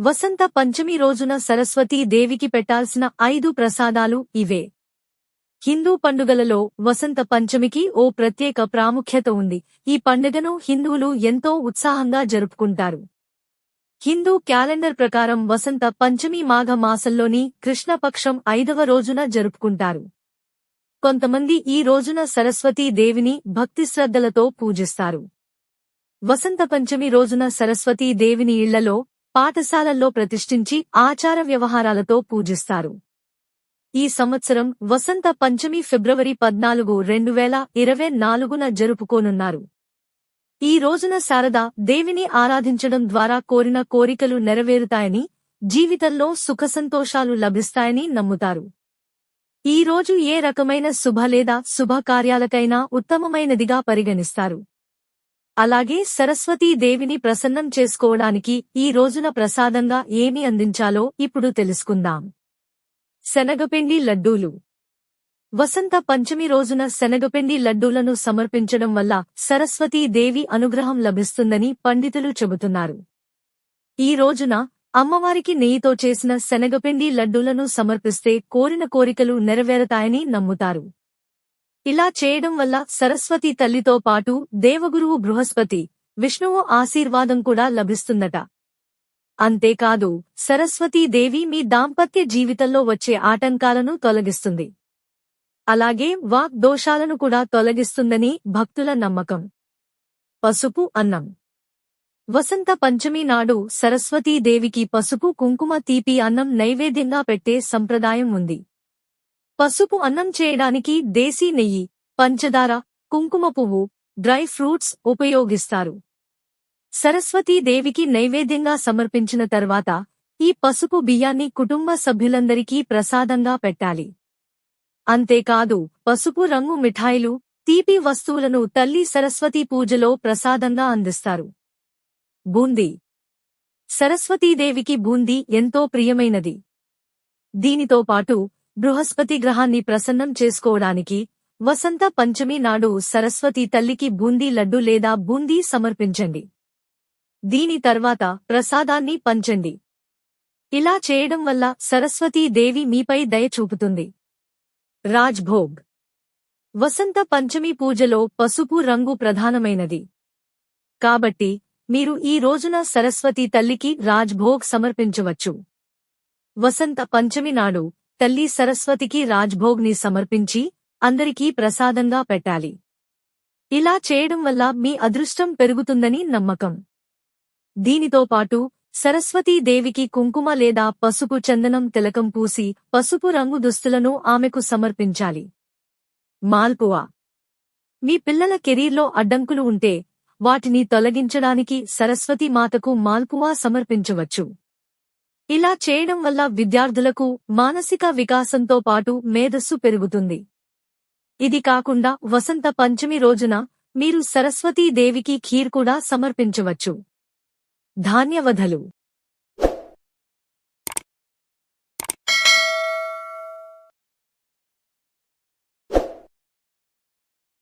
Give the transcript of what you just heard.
వసంత పంచమి రోజున సరస్వతీ దేవికి పెట్టాల్సిన ఐదు ప్రసాదాలు ఇవే. హిందూ పండుగలలో వసంత పంచమికి ఓ ప్రత్యేక ప్రాముఖ్యత ఉంది. ఈ పండుగను హిందువులు ఎంతో ఉత్సాహంగా జరుపుకుంటారు. హిందూ క్యాలెండర్ ప్రకారం వసంత పంచమి మాఘ మాసంలోని కృష్ణపక్షం ఐదవ రోజున జరుపుకుంటారు. కొంతమంది ఈ రోజున సరస్వతీ దేవిని భక్తి శ్రద్ధలతో పూజిస్తారు. వసంత పంచమి రోజున సరస్వతీ దేవిని ఇళ్ళలో పాఠశాలల్లో ప్రతిష్ఠించి ఆచార వ్యవహారాలతో పూజిస్తారు. ఈ సంవత్సరం వసంత పంచమి ఫిబ్రవరి పద్నాలుగు రెండు వేల ఇరవై నాలుగున జరుపుకోనున్నారు. ఈ రోజున శారద దేవిని ఆరాధించడం ద్వారా కోరిన కోరికలు నెరవేరుతాయని జీవితంలో సుఖసంతోషాలు లభిస్తాయని నమ్ముతారు. ఈ రోజు ఏ రకమైన శుభ లేదా శుభకార్యాలకైనా ఉత్తమమైనదిగా పరిగణిస్తారు. అలాగే సరస్వతీ దేవిని ప్రసన్నం చేసుకోవడానికి ఈ రోజున ప్రసాదంగా ఏమి అందించాలో ఇప్పుడు తెలుసుకుందాం. శనగపిండి లడ్డూలు. వసంత పంచమి రోజున శనగపిండి లడ్డూలను సమర్పించడం వల్ల సరస్వతీ దేవి అనుగ్రహం లభిస్తుందని పండితులు చెబుతున్నారు. ఈ రోజున అమ్మవారికి నెయ్యితో చేసిన శనగపిండి లడ్డూలను సమర్పిస్తే కోరిన కోరికలు నెరవేరతాయని నమ్ముతారు. ఇలా చేయడం వల్ల సరస్వతి తల్లితో పాటు దేవగురువు బృహస్పతి విష్ణువు ఆశీర్వాదం కూడా లభిస్తుందట. అంతేకాదు సరస్వతీదేవి మీ దాంపత్య జీవితంలో వచ్చే ఆటంకాలను తొలగిస్తుంది. అలాగే వాక్ దోషాలను కూడా తొలగిస్తుందని భక్తుల నమ్మకం. పసుపు అన్నం. వసంత పంచమి నాడు సరస్వతీదేవికి పసుపు కుంకుమ తీపి అన్నం నైవేద్యంగా పెట్టే సంప్రదాయం ఉంది. పసుపు అన్నం చేయడానికి దేశీ నెయ్యి పంచదార కుంకుమ పువ్వు డ్రై ఫ్రూట్స్ ఉపయోగిస్తారు. సరస్వతీదేవికి నైవేద్యంగా సమర్పించిన తర్వాత ఈ పసుపు బియ్యాన్ని కుటుంబ సభ్యులందరికీ ప్రసాదంగా పెట్టాలి. అంతేకాదు పసుపు రంగు మిఠాయిలు తీపి వస్తువులను తల్లి సరస్వతీ పూజలో ప్రసాదంగా అందిస్తారు. బూందీ. సరస్వతీదేవికి బూందీ ఎంతో ప్రియమైనది. దీనితో పాటు బృహస్పతి గ్రహాన్ని ప్రసన్నం చేసుకోవడానికి వసంత పంచమి నాడు సరస్వతి తల్లికి బూందీ లడ్డు లేదా బూందీ సమర్పించండి. దీని తర్వాత ప్రసాదాన్ని పంచండి. ఇలా చేయడం వల్ల సరస్వతీ దేవి మీపై దయ చూపుతుంది. రాజ్భోగ్. వసంత పంచమి పూజలో పసుపు రంగు ప్రధానమైనది. కాబట్టి మీరు ఈ రోజున సరస్వతి తల్లికి రాజ్భోగ్ సమర్పించవచ్చు. వసంత పంచమి నాడు తల్లి సరస్వతికి రాజ్భోగ్ని సమర్పించి అందరికీ ప్రసాదంగా పెట్టాలి. ఇలా చేయడం వల్ల మీ అదృష్టం పెరుగుతుందని నమ్మకం. దీనితో పాటు సరస్వతీదేవికి కుంకుమ లేదా పసుపు చందనం తిలకం పూసి పసుపు రంగు దుస్తులను ఆమెకు సమర్పించాలి. మాల్పువా. మీ పిల్లల కెరీర్లో అడ్డంకులు ఉంటే వాటిని తొలగించడానికి సరస్వతి మాతకు మాల్పువా సమర్పించవచ్చు. ఇలా చేయడం వల్ల విద్యార్థులకు మానసిక వికాసంతో పాటు మేధస్సు పెరుగుతుంది. ఇది కాకుండా వసంత పంచమి రోజున మీరు సరస్వతీదేవికి ఖీర్ కూడా సమర్పించవచ్చు. ధాన్యవధలు.